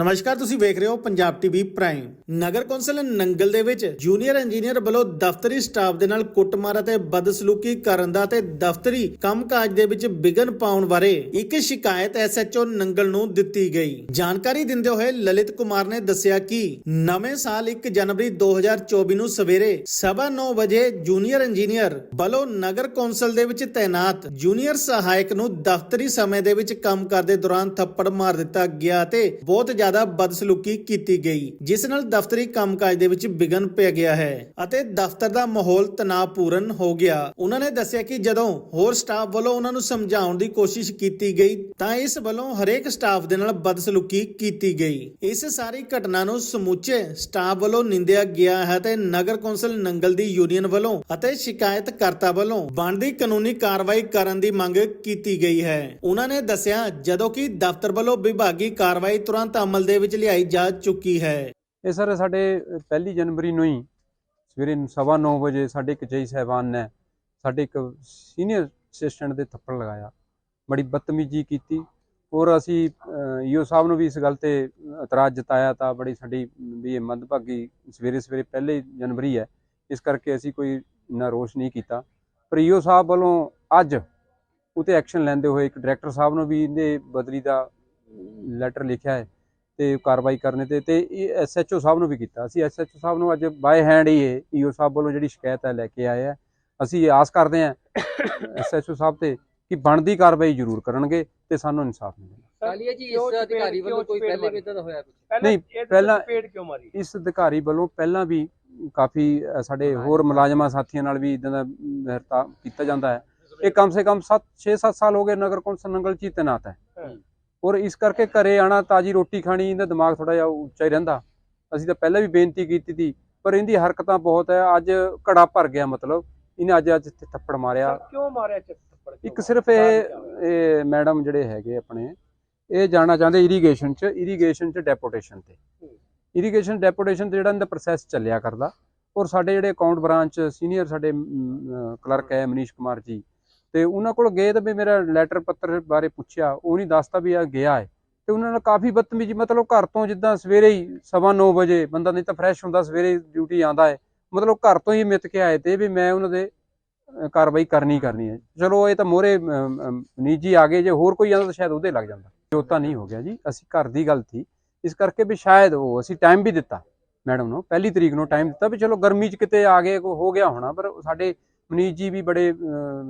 ਨਮਸਕਾਰ, ਤੁਸੀਂ ਵੇਖ ਰਹੇ ਹੋ ਪੰਜਾਬ ਟੀਵੀ ਪ੍ਰਾਈਮ। ਨਗਰ ਕੌਂਸਲ ਨੰਗਲ ਦੇ ਵਿੱਚ ਜੂਨੀਅਰ ਇੰਜੀਨੀਅਰ ਵੱਲੋਂ ਦਫ਼ਤਰੀ ਸਟਾਫ ਦੇ ਨਾਲ ਕੁੱਟਮਾਰ ਅਤੇ ਬਦਸਲੂਕੀ ਕਰਨ ਦਾ ਤੇ ਦਫ਼ਤਰੀ ਕੰਮਕਾਜ ਦੇ ਵਿੱਚ ਵਿਘਨ ਪਾਉਣ ਬਾਰੇ ਇੱਕ ਸ਼ਿਕਾਇਤ ਐਸਐਚਓ ਨੰਗਲ ਨੂੰ ਦਿੱਤੀ ਗਈ। ਜਾਣਕਾਰੀ ਦਿੰਦੇ ਹੋਏ ਲਲਿਤ ਕੁਮਾਰ ਨੇ ਦੱਸਿਆ ਕਿ ਨਵੇਂ ਸਾਲ 1 ਜਨਵਰੀ 2024 ਨੂੰ ਸਵੇਰੇ 9:30 ਵਜੇ ਜੂਨੀਅਰ ਇੰਜੀਨੀਅਰ ਵੱਲੋਂ ਨਗਰ ਕੌਂਸਲ ਦੇ ਵਿੱਚ ਤਾਇਨਾਤ ਜੂਨੀਅਰ ਸਹਾਇਕ ਨੂੰ ਦਫ਼ਤਰੀ ਸਮੇਂ ਦੇ ਵਿੱਚ ਕੰਮ ਕਰਦੇ ਦੌਰਾਨ ਥੱਪੜ ਮਾਰ ਦਿੱਤਾ ਗਿਆ ਤੇ ਬਹੁਤ ਜ਼ਿਆਦਾ ਬਦਸਲੂਕੀ ਕੀਤੀ ਗਈ, ਜਿਸ ਨਾਲ ਦਫ਼ਤਰੀ ਕੰਮਕਾਜ ਦੇ ਵਿੱਚ ਵਿਘਨ ਪੈ ਗਿਆ ਹੈ ਅਤੇ ਦਫ਼ਤਰ ਦਾ ਮਾਹੌਲ ਤਣਾਅਪੂਰਨ ਹੋ ਗਿਆ। ਉਹਨਾਂ ਨੇ ਦੱਸਿਆ ਕਿ ਜਦੋਂ ਹੋਰ ਸਟਾਫ ਵੱਲੋਂ ਉਹਨਾਂ ਨੂੰ ਸਮਝਾਉਣ ਦੀ ਕੋਸ਼ਿਸ਼ ਕੀਤੀ ਗਈ, ਤਾਂ ਇਸ ਵੱਲੋਂ ਹਰੇਕ ਸਟਾਫ ਦੇ ਨਾਲ ਬਦਸਲੂਕੀ ਕੀਤੀ ਗਈ। ਇਸ ਸਾਰੀ ਘਟਨਾ ਨੂੰ ਸਮੁੱਚੇ ਸਟਾਫ ਵੱਲੋਂ ਨਿੰਦਿਆ ਗਿਆ ਹੈ ਤੇ ਨਗਰ ਕੌਂਸਲ ਨੰਗਲ ਦੀ ਯੂਨੀਅਨ ਵੱਲੋਂ ਅਤੇ ਸ਼ਿਕਾਇਤਕਰਤਾ ਵੱਲੋਂ ਬਣਦੀ ਕਾਨੂੰਨੀ ਕਾਰਵਾਈ ਕਰਨ ਦੀ ਮੰਗ ਕੀਤੀ ਗਈ ਹੈ। ਉਹਨਾਂ ਨੇ ਦੱਸਿਆ, ਜਦੋਂ ਕਿ ਦਫ਼ਤਰ ਵੱਲੋਂ ਵਿਭਾਗੀ ਕਾਰਵਾਈ ਤੁਰੰਤ ਅਮਲ ਦੇ ਵਿੱਚ ਲਿਆਈ ਜਾ ਚੁੱਕੀ ਹੈ। ਇਹ ਸਰ ਸਾਡੇ ਪਹਿਲੀ ਜਨਵਰੀ ਨੂੰ ਹੀ ਸਵੇਰੇ 9:30 ਵਜੇ ਸਾਡੇ ਇੱਕ ਜਈ ਸਹਿਬਾਨ ਨੇ ਸਾਡੇ ਇੱਕ ਸੀਨੀਅਰ ਅਸਿਸਟੈਂਟ ਦੇ ਥੱਪੜ ਲਗਾਇਆ। ਬੜੀ ਬਦਤਮੀਜ਼ੀ ਕੀਤੀ। ਔਰ ਅਸੀਂ ਈਓ ਸਾਹਿਬ ਨੂੰ ਵੀ ਇਸ ਗੱਲ ਤੇ ਇਤਰਾਜ਼ ਜਤਾਇਆ ਤਾਂ ਬੜੀ ਸਾਡੀ ਵੀ ਇਹ ਮੰਦਭਾਗੀ ਸਵੇਰੇ ਸਵੇਰੇ ਪਹਿਲੇ ਜਨਵਰੀ ਹੈ। ਇਸ ਕਰਕੇ ਅਸੀਂ ਕੋਈ ਇੰਨਾ ਰੋਸ਼ ਨਹੀਂ ਕੀਤਾ। ਪਰ ਈਓ ਸਾਹਿਬ ਵੱਲੋਂ ਅੱਜ ਉਤੇ ਐਕਸ਼ਨ ਲੈਂਦੇ ਹੋਏ ਇੱਕ ਡਾਇਰੈਕਟਰ ਸਾਹਿਬ ਨੂੰ ਵੀ ਇਹਦੇ ਬਦਲੀ ਦਾ ਲੈਟਰ ਲਿਖਿਆ ਹੈ। ਤੇ ਕਾਰਵਾਈ ਕਰਨੇ ਤੇ ਤੇ ਇਹ ਐਸਐਚਓ ਸਾਹਿਬ ਨੂੰ ਵੀ ਕੀਤਾ। ਅਸੀਂ ਐਸਐਚਓ ਸਾਹਿਬ ਨੂੰ ਅੱਜ ਬਾਏ ਹੈਂਡ ਹੀ ਇਹ ਈਓ ਸਾਹਿਬ ਵੱਲੋਂ ਜਿਹੜੀ ਸ਼ਿਕਾਇਤ ਹੈ ਲੈ ਕੇ ਆਏ ਆ। ਅਸੀਂ ਆਸ ਕਰਦੇ ਹਾਂ ਐਸਐਚਓ ਸਾਹਿਬ ਤੇ ਕਿ ਬਣਦੀ ਕਾਰਵਾਈ ਜ਼ਰੂਰ ਕਰਨਗੇ ਤੇ ਸਾਨੂੰ ਇਨਸਾਫ ਮਿਲੇਗਾ ਕਾਲੀਆ ਜੀ ਇਸ ਅਧਿਕਾਰੀ ਵੱਲੋਂ ਕੋਈ ਪਹਿਲੇ? ਵੀ ਇਦਾਂ ਦਾ ਹੋਇਆ ਕੁਝ ਨਹੀਂ, ਪਹਿਲਾਂ- ਪੇੜ ਕਿਉਂ ਮਾਰੀ? ਇਸ ਅਧਿਕਾਰੀ ਵੱਲੋਂ ਪਹਿਲਾਂ ਵੀ ਕਾਫੀ ਸਾਡੇ ਹੋਰ ਮੁਲਾਜ਼ਮਾਂ ਸਾਥੀਆਂ ਨਾਲ ਵੀ ਇਦਾਂ ਦਾ ਵਰਤਾਅ ਕੀਤਾ ਜਾਂਦਾ ਹੈ। ਇਹ ਕਮ ਸੇ ਕਮ 7 6-7 ਸਾਲ ਹੋ ਗਏ ਨਗਰ ਕੌਂਸਲ ਨੰਗਲ ਚ ਤੈਨਾਤ ਹਾਂ। ਔਰ ਇਸ ਕਰਕੇ ਘਰੇ ਆਣਾ ਤਾਜੀ ਰੋਟੀ ਖਾਣੀ ਇਹਦਾ ਦਿਮਾਗ ਥੋੜਾ ਜਿਹਾ ਉੱਚਾ ਹੀ ਰਹਿੰਦਾ। ਅਸੀਂ ਤਾਂ ਪਹਿਲਾਂ ਵੀ ਬੇਨਤੀ ਕੀਤੀ ਸੀ ਪਰ ਇਹਦੀ ਹਰਕਤਾਂ ਬਹੁਤ ਹੈ ਅੱਜ ਘੜਾ ਭਰ ਗਿਆ ਮਤਲਬ। ਇਹਨੇ ਅੱਜ ਅੱਜ ਇੱਥੇ ਥੱਪੜ ਮਾਰਿਆ। ਕਿਉਂ ਮਾਰਿਆ ਥੱਪੜ? ਇੱਕ ਸਿਰਫ ਇਹ ਇਹ ਮੈਡਮ ਜਿਹੜੇ ਹੈਗੇ ਆਪਣੇ ਇਹ ਜਾਣਾ ਚਾਹੁੰਦੇ ਇਰੀਗੇਸ਼ਨ ਚ ਇਰੀਗੇਸ਼ਨ ਚ ਡੈਪੂਟੇਸ਼ਨ ਤੇ। ਇਰੀਗੇਸ਼ਨ ਡੈਪੂਟੇਸ਼ਨ ਤੇ ਜਿਹੜਾ ਇਹਦਾ ਪ੍ਰੋਸੈਸ ਚੱਲਿਆ ਕਰਦਾ। ਔਰ ਸਾਡੇ ਜਿਹੜੇ ਅਕਾਊਂਟ ਬ੍ਰਾਂਚ ਸੀਨੀਅਰ ਸਾਡੇ ਕਲਰਕ ਹੈ ਮਨੀਸ਼ ਕੁਮਾਰ ਜੀ ਤੇ ਉਹਨਾਂ ਕੋਲ ਗਏ ਤਾਂ ਵੀ ਮੇਰਾ ਲੈਟਰ ਪੱਤਰ ਬਾਰੇ ਪੁੱਛਿਆ, ਉਹ ਨਹੀਂ ਦੱਸਦਾ ਵੀ ਆ ਗਿਆ ਹੈ। ਤੇ ਉਹਨਾਂ ਨਾਲ ਕਾਫੀ ਬਦਤਮੀਜੀ, ਮਤਲਬ ਘਰ ਤੋਂ ਜਿੱਦਾਂ ਸਵੇਰੇ ਹੀ ਸਵਾ ਨੌ ਵਜੇ ਬੰਦਾ ਨਹੀਂ ਤਾਂ ਫਰੈਸ਼ ਹੁੰਦਾ, ਸਵੇਰੇ ਡਿਊਟੀ ਆਂਦਾ ਹੈ। ਮਤਲਬ ਘਰ ਤੋਂ ਹੀ ਮਿੱਤ ਕੇ ਆਏ ਤੇ ਵੀ ਮੈਂ ਉਹਨਾਂ ਦੇ ਕਾਰਵਾਈ ਕਰਨੀ ਕਰਨੀ ਹੈ। ਚਲੋ ਇਹ ਤਾਂ ਮੋਰੇ ਨਿੱਜੀ ਆ ਗਏ, ਜੇ ਹੋਰ ਕੋਈ ਆਂਦਾ ਤਾਂ ਸ਼ਾਇਦ ਉਹਦੇ ਲੱਗ ਜਾਂਦਾ। ਜੋਤਾ ਨਹੀਂ ਹੋ ਗਿਆ ਜੀ, ਅਸੀਂ ਘਰ ਦੀ ਗੱਲ ਸੀ। ਇਸ ਕਰਕੇ ਵੀ ਸ਼ਾਇਦ ਉਹ ਅਸੀਂ ਟਾਈਮ ਵੀ ਦਿੱਤਾ ਮੈਡਮ ਨੂੰ। ਪਹਿਲੀ ਤਰੀਕ ਨੂੰ ਟਾਈਮ ਦਿੱਤਾ ਵੀ ਚਲੋ ਗਰਮੀ 'ਚ ਕਿਤੇ ਆ ਗਏ, ਕੋ ਹੋ ਗਿਆ ਹੋਣਾ, ਪਰ ਸਾਡੇ ਮਨੀਸ਼ ਜੀ ਵੀ ਬੜੇ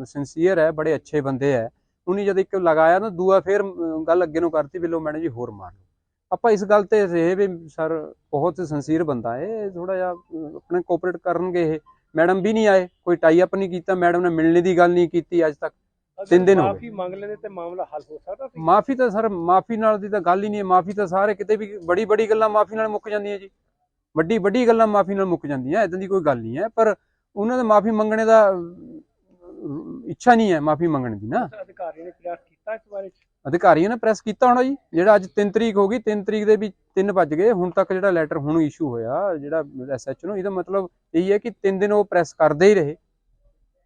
ਸਿੰਸੀਅਰ ਹੈ ਬੜੇ ਅੱਛੇ ਬੰਦੇ ਹੈ। ਉਹਨੇ ਜਦ ਇੱਕ ਲਗਾਇਆ ਨਾ ਦੂਆ ਫੇਰ ਗੱਲ ਅੱਗੇ ਨੂੰ ਕਰਤੀ ਵੀ ਲੋ ਮੈਡਮ ਜੀ ਹੋਰ ਮਾਰ ਲਓ। ਆਪਾਂ ਇਸ ਗੱਲ ਤੇ ਰਹੇ ਵੀ ਸਰ ਬਹੁਤ ਸਿੰਸੀਅਰ ਬੰਦਾ ਹੈ ਥੋੜਾ ਜਿਹਾ ਆਪਣੇ ਕੋਆਪਰੇਟ ਕਰਨਗੇ ਇਹ। ਮੈਡਮ ਵੀ ਨਹੀਂ ਆਏ ਕੋਈ ਟਾਈ ਅਪ ਨਹੀਂ ਕੀਤਾ ਮੈਡਮ ਨੇ ਮਿਲਣੇ ਦੀ ਗੱਲ ਨਹੀਂ ਕੀਤੀ ਅੱਜ ਤੱਕ। ਤਿੰਨ ਦਿਨ ਹੋ ਗਏ। ਮਾਫੀ ਮੰਗ ਲੈਂਦੇ ਤੇ ਮਾਮਲਾ ਹੱਲ ਹੋ ਸਕਦਾ ਸੀ? ਮਾਫੀ ਤਾਂ ਸਰ ਮਾਫੀ ਨਾਲ ਦੀ ਤਾਂ ਗੱਲ ਹੀ ਨਹੀਂ ਹੈ। ਮਾਫੀ ਤਾਂ ਸਾਰੇ ਕਿਤੇ ਵੀ ਬੜੀ ਬੜੀ ਗੱਲਾਂ ਮਾਫੀ ਨਾਲ ਮੁੱਕ ਜਾਂਦੀਆਂ ਜੀ। ਵੱਡੀ ਵੱਡੀ ਗੱਲਾਂ ਮਾਫੀ ਨਾਲ ਮੁੱਕ ਜਾਂਦੀਆਂ ਇਦਾਂ ਦੀ ਕੋਈ ਗੱਲ ਨਹੀਂ ਹੈ। ਪਰ ਉਹਨਾਂ ਦਾ ਮਾਫੀ ਮੰਗਣੇ ਦਾ ਇੱਛਾ ਨਹੀਂ ਹੈ ਮਾਫੀ ਮੰਗਣ ਦੀ ਨਾ। ਉਸ ਅਧਿਕਾਰੀ ਨੇ ਪ੍ਰਯਾਸ ਕੀਤਾ ਇਸ ਬਾਰੇ? ਅਧਿਕਾਰੀਆਂ ਨੇ ਪ੍ਰੈਸ ਕੀਤਾ ਹੋਣਾ ਜੀ। ਜਿਹੜਾ ਅੱਜ 3 ਤਰੀਕ ਹੋ ਗਈ 3 ਤਰੀਕ ਦੇ ਵੀ 3 ਵੱਜ ਗਏ। ਹੁਣ ਤੱਕ ਜਿਹੜਾ ਲੈਟਰ ਹੁਣ ਇਸ਼ੂ ਹੋਇਆ ਜਿਹੜਾ ਐਸਐਚ ਨੂੰ ਇਹਦਾ ਮਤਲਬ ਇਹ ਹੈ ਕਿ 3 ਦਿਨ ਉਹ ਪ੍ਰੈਸ ਕਰਦੇ ਹੀ ਰਹੇ।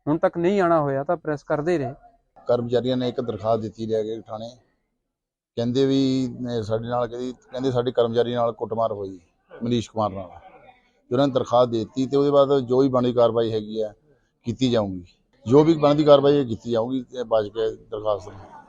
ਹੁਣ ਤੱਕ ਨਹੀਂ ਆਣਾ ਹੋਇਆ ਤਾਂ ਪ੍ਰੈਸ ਕਰਦੇ ਹੀ ਰਹੇ। ਕਰਮਚਾਰੀਆਂ ਨੇ ਇੱਕ ਦਰਖਾਸਤ ਦਿੱਤੀ ਲੈ ਕੇ ਥਾਣੇ। ਕਹਿੰਦੇ ਵੀ ਸਾਡੇ ਨਾਲ ਕਹਿੰਦੇ ਸਾਡੇ ਕਰਮਚਾਰੀ ਨਾਲ ਕੁੱਟਮਾਰ ਹੋਈ ਮਨੀਸ਼ ਕੁਮਾਰ ਨਾਲ। ਤੇ ਉਹਨਾਂ ਨੇ ਦਰਖਾਸਤ ਦੇ ਦਿੱਤੀ ਤੇ ਉਹਦੇ ਬਾਅਦ ਜੋ ਵੀ ਬਣਦੀ ਕਾਰਵਾਈ ਹੈਗੀ ਆ ਕੀਤੀ ਜਾਊਗੀ। ਜੋ ਵੀ ਬਣਦੀ ਕਾਰਵਾਈ ਹੈ, ਕੀਤੀ ਜਾਊਗੀ ਤੇ ਬਚ ਕੇ ਦਰਖਾਸਤ